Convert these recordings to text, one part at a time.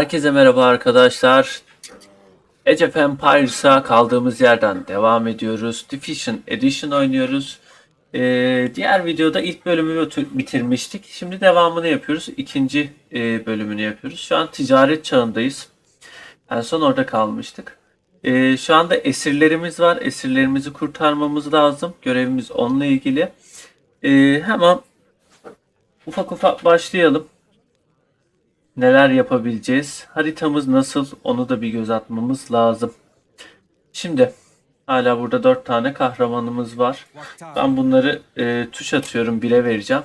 Herkese merhaba arkadaşlar. Age of Empires'a kaldığımız yerden devam ediyoruz. Division Edition oynuyoruz. Ee, diğer videoda ilk bölümünü bitirmiştik. Şimdi devamını yapıyoruz. İkinci e, bölümünü yapıyoruz. Şu an ticaret çağındayız. En son orada kalmıştık. Ee, şu anda esirlerimiz var. Esirlerimizi kurtarmamız lazım. Görevimiz onunla ilgili. Ee, hemen ufak ufak başlayalım neler yapabileceğiz? Haritamız nasıl? Onu da bir göz atmamız lazım. Şimdi hala burada 4 tane kahramanımız var. Ben bunları e, tuş atıyorum bile vereceğim.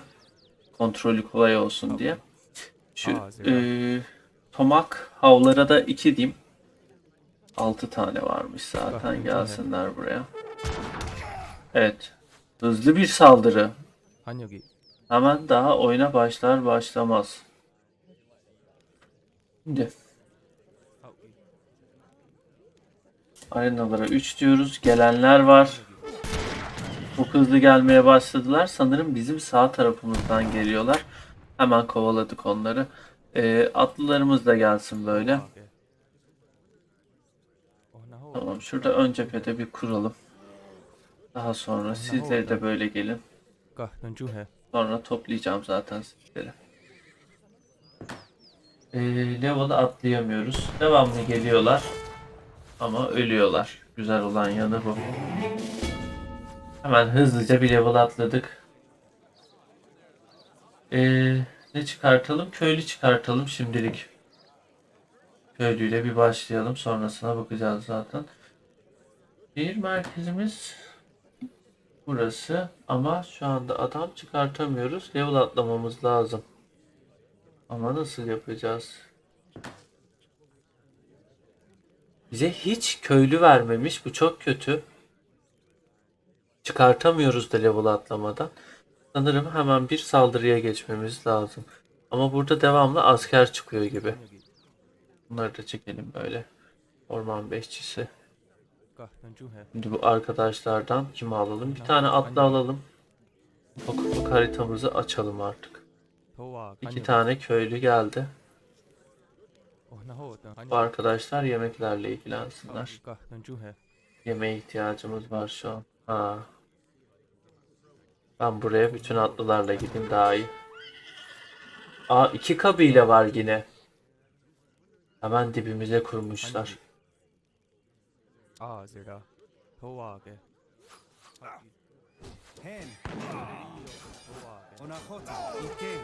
Kontrolü kolay olsun diye. Şu e, tomak havlara da 2 diyeyim. 6 tane varmış zaten gelsinler buraya. Evet. Hızlı bir saldırı. Hemen daha oyuna başlar başlamaz. Şimdi arenalara 3 diyoruz. Gelenler var. Çok hızlı gelmeye başladılar. Sanırım bizim sağ tarafımızdan geliyorlar. Hemen kovaladık onları. E, atlılarımız da gelsin böyle. Tamam şurada ön cephede bir kuralım. Daha sonra sizleri de böyle gelin. Sonra toplayacağım zaten sizleri. Ee, level'ı atlayamıyoruz. Devamlı geliyorlar. Ama ölüyorlar. Güzel olan yanı bu. Hemen hızlıca bir level atladık. Ee, ne çıkartalım? Köylü çıkartalım şimdilik. Köylüyle bir başlayalım. Sonrasına bakacağız zaten. Şehir merkezimiz burası ama şu anda adam çıkartamıyoruz. Level atlamamız lazım. Ama nasıl yapacağız? Bize hiç köylü vermemiş. Bu çok kötü. Çıkartamıyoruz da level atlamadan. Sanırım hemen bir saldırıya geçmemiz lazım. Ama burada devamlı asker çıkıyor gibi. Bunları da çekelim böyle. Orman beşçisi. Şimdi bu arkadaşlardan kimi alalım? Bir tane atlı alalım. Okup haritamızı açalım artık. İki tane köylü geldi. Bu arkadaşlar yemeklerle ilgilensinler. Yemeğe ihtiyacımız var şu an. Ha. Ben buraya bütün atlılarla gideyim daha iyi. Aa iki kabile var yine. Hemen dibimize kurmuşlar con AJ. ¿Y qué?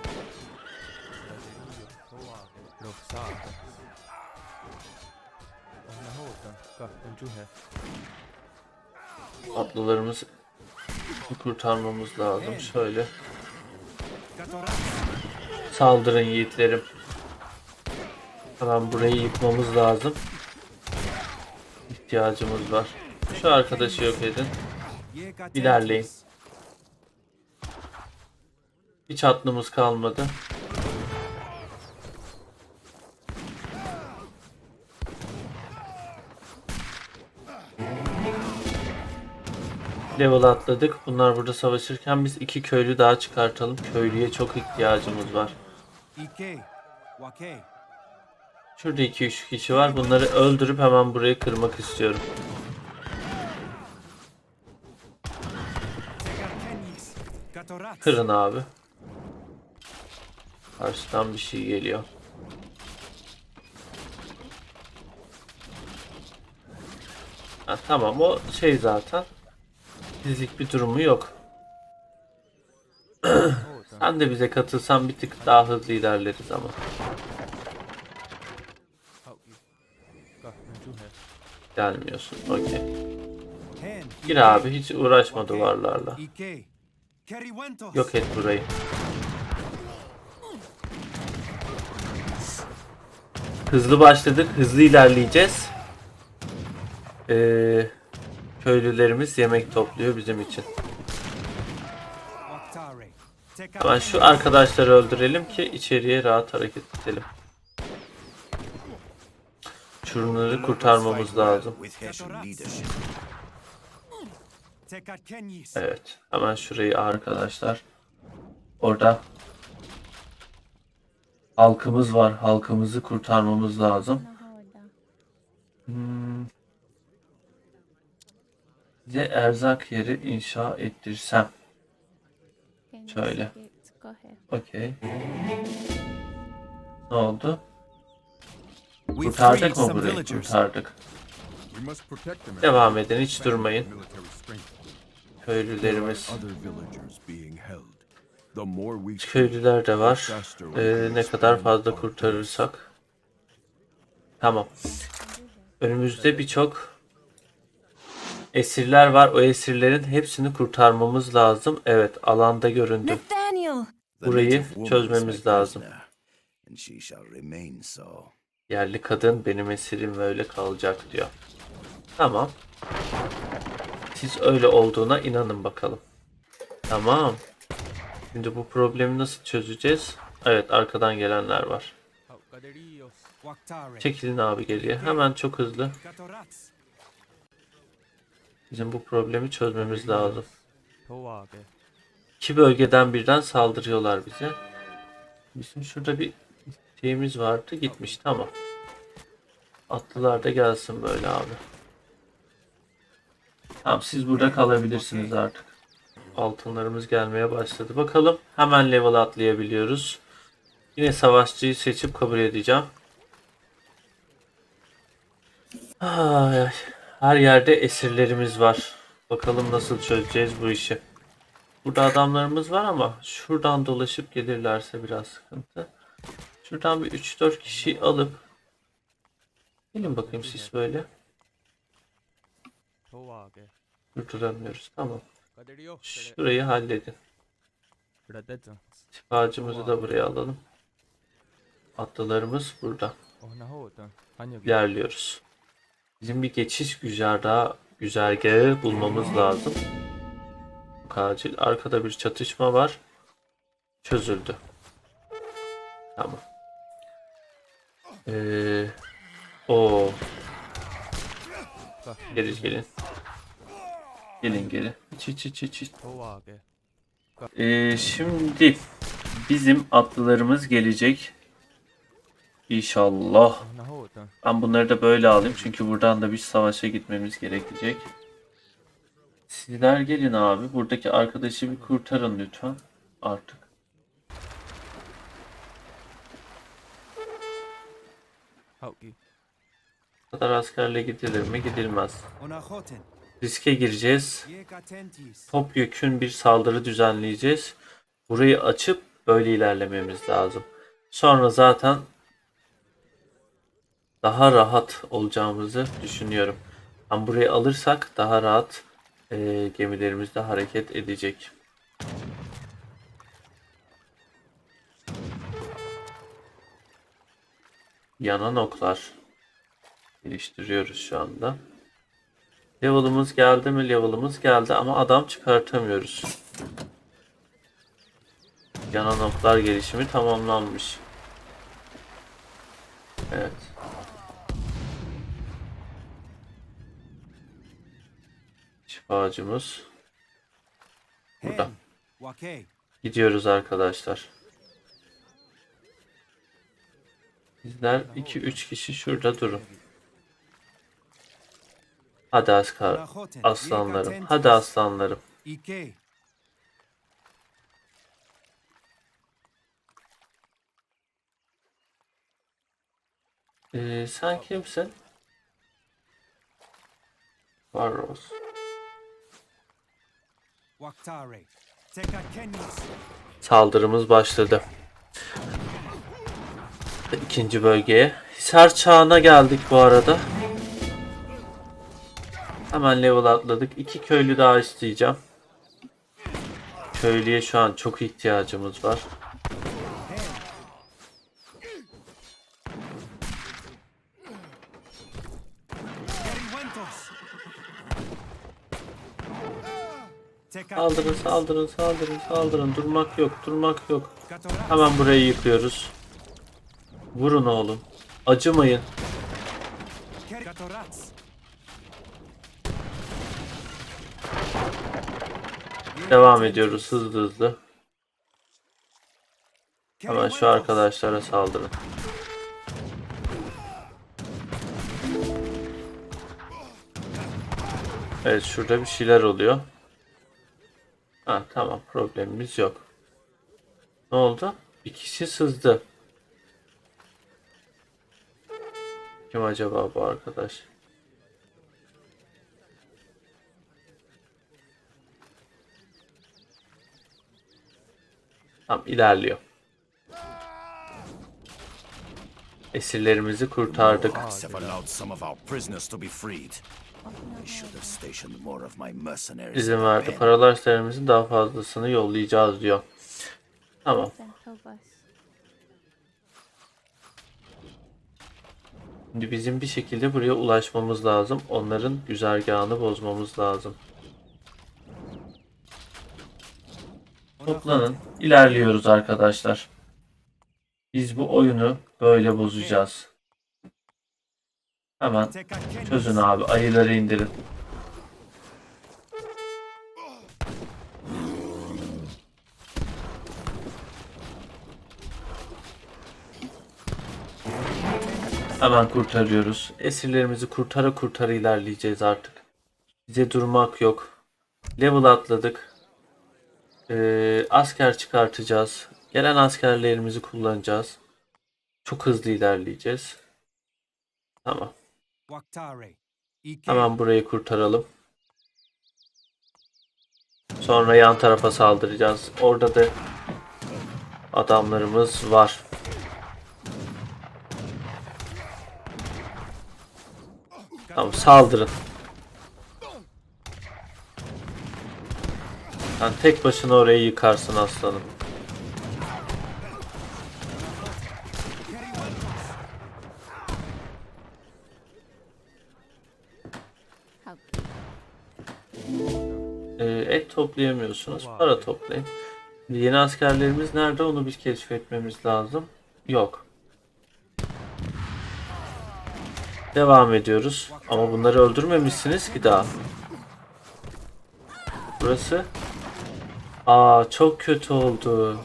Atlılarımızı kurtarmamız lazım. Şöyle. Saldırın yiğitlerim. Tamam burayı yıkmamız lazım. İhtiyacımız var. Şu arkadaşı yok edin. İlerleyin. Hiç atlımız kalmadı. Level atladık. Bunlar burada savaşırken biz iki köylü daha çıkartalım. Köylüye çok ihtiyacımız var. Şurada 2-3 kişi var. Bunları öldürüp hemen burayı kırmak istiyorum. Kırın abi. Karşıdan bir şey geliyor. Ha, tamam o şey zaten. Fizik bir durumu yok. Sen de bize katılsan bir tık daha hızlı ilerleriz ama. Gelmiyorsun. Okey. Gir abi hiç uğraşma duvarlarla. Yok et burayı. Hızlı başladık. Hızlı ilerleyeceğiz. Ee, köylülerimiz yemek topluyor bizim için. Hemen şu arkadaşları öldürelim ki içeriye rahat hareket edelim. Şunları kurtarmamız lazım. Evet. Hemen şurayı arkadaşlar. Orada Halkımız var. Halkımızı kurtarmamız lazım. Hmm. Size erzak yeri inşa ettirsem. Şöyle. Okey. Ne oldu? Kurtardık mı burayı? Kurtardık. Devam edin hiç durmayın. Köylülerimiz. Köylüler de var. Ee, ne kadar fazla kurtarırsak. Tamam. Önümüzde birçok esirler var. O esirlerin hepsini kurtarmamız lazım. Evet, alanda göründü. Burayı çözmemiz lazım. Yerli kadın benim esirim ve öyle kalacak diyor. Tamam. Siz öyle olduğuna inanın bakalım. Tamam. Şimdi bu problemi nasıl çözeceğiz? Evet, arkadan gelenler var. Çekilin abi geriye. Hemen çok hızlı. Bizim bu problemi çözmemiz lazım. İki bölgeden birden saldırıyorlar bize. Bizim şurada bir şeyimiz vardı. Gitmiş. Tamam. Atlılar da gelsin böyle abi. Tamam siz burada kalabilirsiniz artık. Altınlarımız gelmeye başladı. Bakalım hemen level atlayabiliyoruz. Yine savaşçıyı seçip kabul edeceğim. Ay. Her yerde esirlerimiz var. Bakalım nasıl çözeceğiz bu işi. Burada adamlarımız var ama şuradan dolaşıp gelirlerse biraz sıkıntı. Şuradan bir 3-4 kişi alıp gelin bakayım siz böyle. Toage. Durduramıyoruz. Tamam. Şurayı halledin. Şifacımızı da buraya alalım. Atlılarımız burada. Onahotan. Hanyogi. ilerliyoruz. Bizim bir geçiş güzergahı, güzergahı bulmamız lazım. Çok acil. Arkada bir çatışma var. Çözüldü. Tamam. Ee, o gelin gelin. Gelin gelin. İç iç iç iç. Ee, şimdi bizim atlılarımız gelecek. İnşallah. Ben bunları da böyle alayım çünkü buradan da bir savaşa gitmemiz gerekecek. Sizler gelin abi. Buradaki arkadaşı bir kurtarın lütfen. Artık. Bu kadar askerle gidilir mi? Gidilmez. Riske gireceğiz. Topyekün bir saldırı düzenleyeceğiz. Burayı açıp böyle ilerlememiz lazım. Sonra zaten daha rahat olacağımızı düşünüyorum. Ama burayı alırsak daha rahat eee gemilerimiz de hareket edecek. Yanan oklar geliştiriyoruz şu anda. Level'ımız geldi mi? Level'ımız geldi ama adam çıkartamıyoruz. Yanan oklar gelişimi tamamlanmış. Evet. Şifacımız. Burada. Gidiyoruz arkadaşlar. Sizler 2-3 kişi şurada durun. Hadi Onahoten. aslanlarım. Hadi aslanlarım. Ee, sen kimsin? Varros. Saldırımız başladı. İkinci bölgeye. Hisar çağına geldik bu arada. Hemen level atladık. İki köylü daha isteyeceğim. Köylüye şu an çok ihtiyacımız var. Saldırın, saldırın, saldırın, saldırın. Durmak yok, durmak yok. Hemen burayı yıkıyoruz. Vurun oğlum. Acımayın. Devam ediyoruz hızlı hızlı. Hemen şu arkadaşlara saldırın. Evet şurada bir şeyler oluyor. Ha tamam problemimiz yok. Ne oldu? Bir kişi sızdı. Kim acaba bu arkadaş? More of my mercenaries. İzin in verdi. Pen. Paralaşlarımızın daha fazlasını yollayacağız diyor. Tamam. Şimdi bizim bir şekilde buraya ulaşmamız lazım. Onların güzergahını bozmamız lazım. Toplanın. İlerliyoruz arkadaşlar. Biz bu oyunu böyle bozacağız. Hemen çözün abi. Ayıları indirin. Hemen kurtarıyoruz. Esirlerimizi kurtara kurtara ilerleyeceğiz artık. Bize durmak yok. Level atladık. Ee, asker çıkartacağız. Gelen askerlerimizi kullanacağız. Çok hızlı ilerleyeceğiz. Tamam. Hemen burayı kurtaralım. Sonra yan tarafa saldıracağız. Orada da adamlarımız var. Tamam saldırın. Sen tek başına orayı yıkarsın aslanım. Ee, et toplayamıyorsunuz. Para toplayın. Yeni askerlerimiz nerede onu bir keşfetmemiz lazım. Yok. Devam ediyoruz. Ama bunları öldürmemişsiniz ki daha. Burası. Aa çok kötü oldu.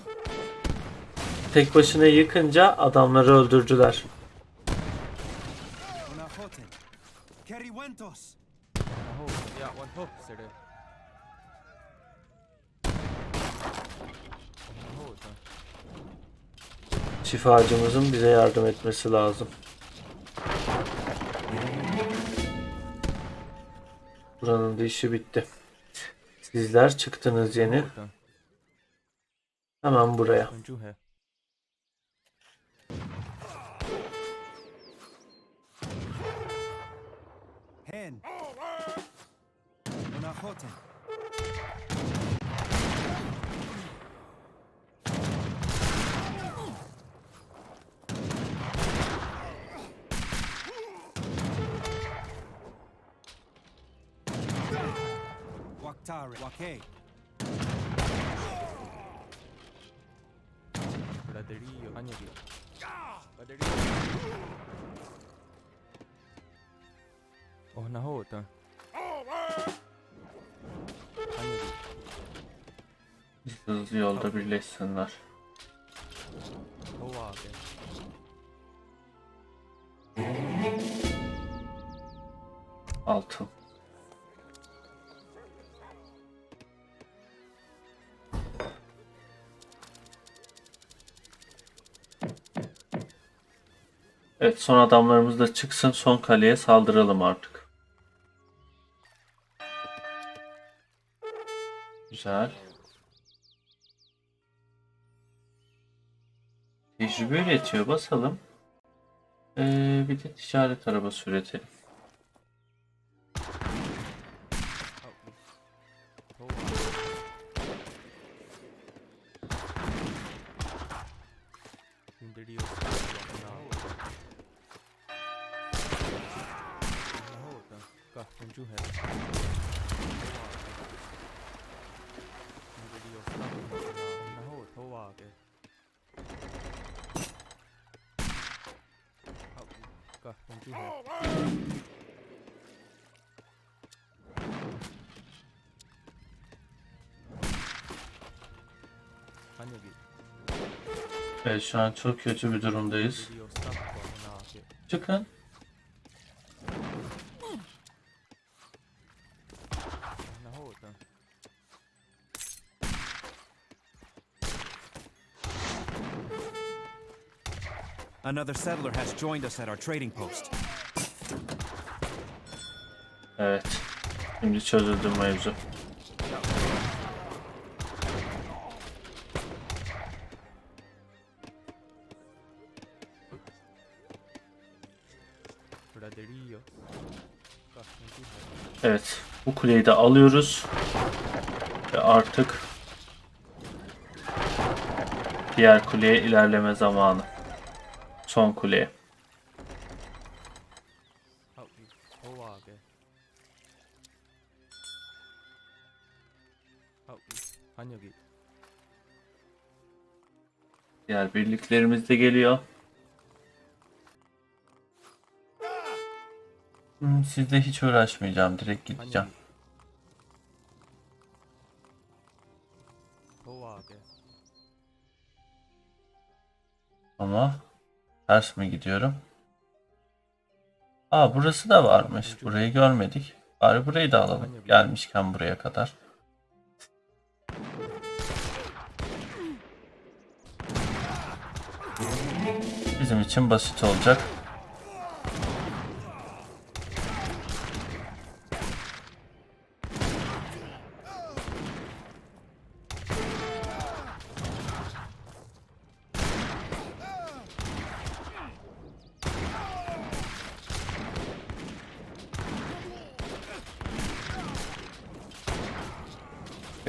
Tek başına yıkınca adamları öldürdüler. Şifacımızın bize yardım etmesi lazım. Buranın da işi bitti. Sizler çıktınız yeni. Hemen buraya. Hen. Unahoten. Waktare. Wake. Braderillo, añadido. Braderillo. Oh, utan. Añadido. Hızlı yolda birleşsinler. Hoa, okay. Altın. Evet son adamlarımız da çıksın son kaleye saldıralım artık. Güzel. Tecrübe üretiyor basalım. Ee, bir de ticaret arabası üretelim. Fuck, don't do that. Evet şu an çok kötü bir durumdayız. Çıkın. Another settler has joined us at our trading post. Evet. Şimdi çözüldü mevzu. Evet. Bu kuleyi de alıyoruz. Ve artık diğer kuleye ilerleme zamanı son kuleye. Diğer birliklerimiz de geliyor. Hmm, sizle hiç uğraşmayacağım. Direkt gideceğim. Ama ters mi gidiyorum? Aa burası da varmış. Burayı görmedik. Bari burayı da alalım. Gelmişken buraya kadar. Bizim için basit olacak.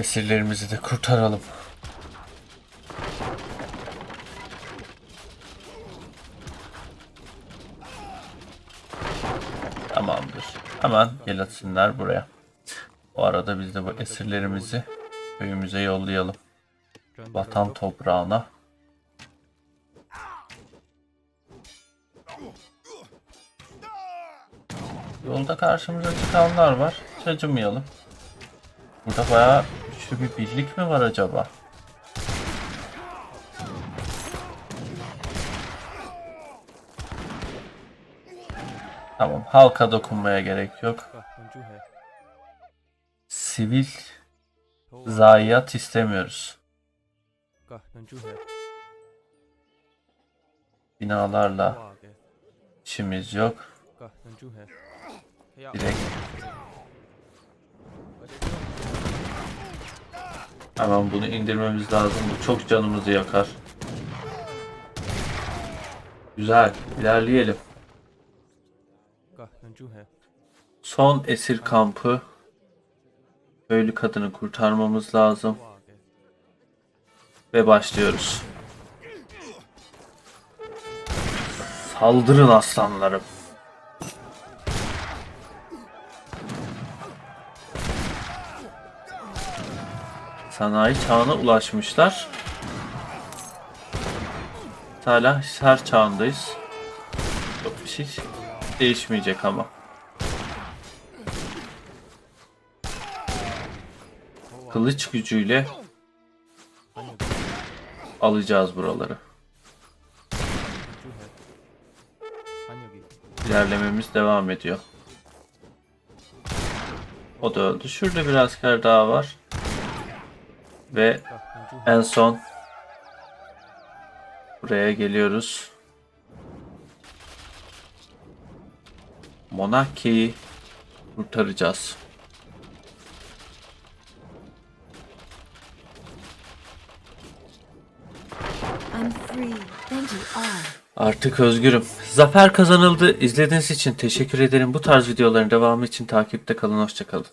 Esirlerimizi de kurtaralım. Tamamdır. Hemen gelatsinler buraya. Bu arada biz de bu esirlerimizi köyümüze yollayalım. Vatan toprağına. Yolda karşımıza çıkanlar var. Hiç acımayalım. Burada bayağı Güçlü bir birlik mi var acaba? Tamam halka dokunmaya gerek yok. Sivil zayiat istemiyoruz. Binalarla işimiz yok. Direkt Hemen bunu indirmemiz lazım. Bu çok canımızı yakar. Güzel. İlerleyelim. Son esir kampı. Köylü kadını kurtarmamız lazım. Ve başlıyoruz. Saldırın aslanlarım. sanayi çağına ulaşmışlar. Hala her çağındayız. Çok bir şey değişmeyecek ama. Kılıç gücüyle alacağız buraları. İlerlememiz devam ediyor. O da öldü. Şurada bir asker daha var. Ve en son buraya geliyoruz. Monakya'yı kurtaracağız. Artık özgürüm. Zafer kazanıldı. İzlediğiniz için teşekkür ederim. Bu tarz videoların devamı için takipte kalın. Hoşçakalın.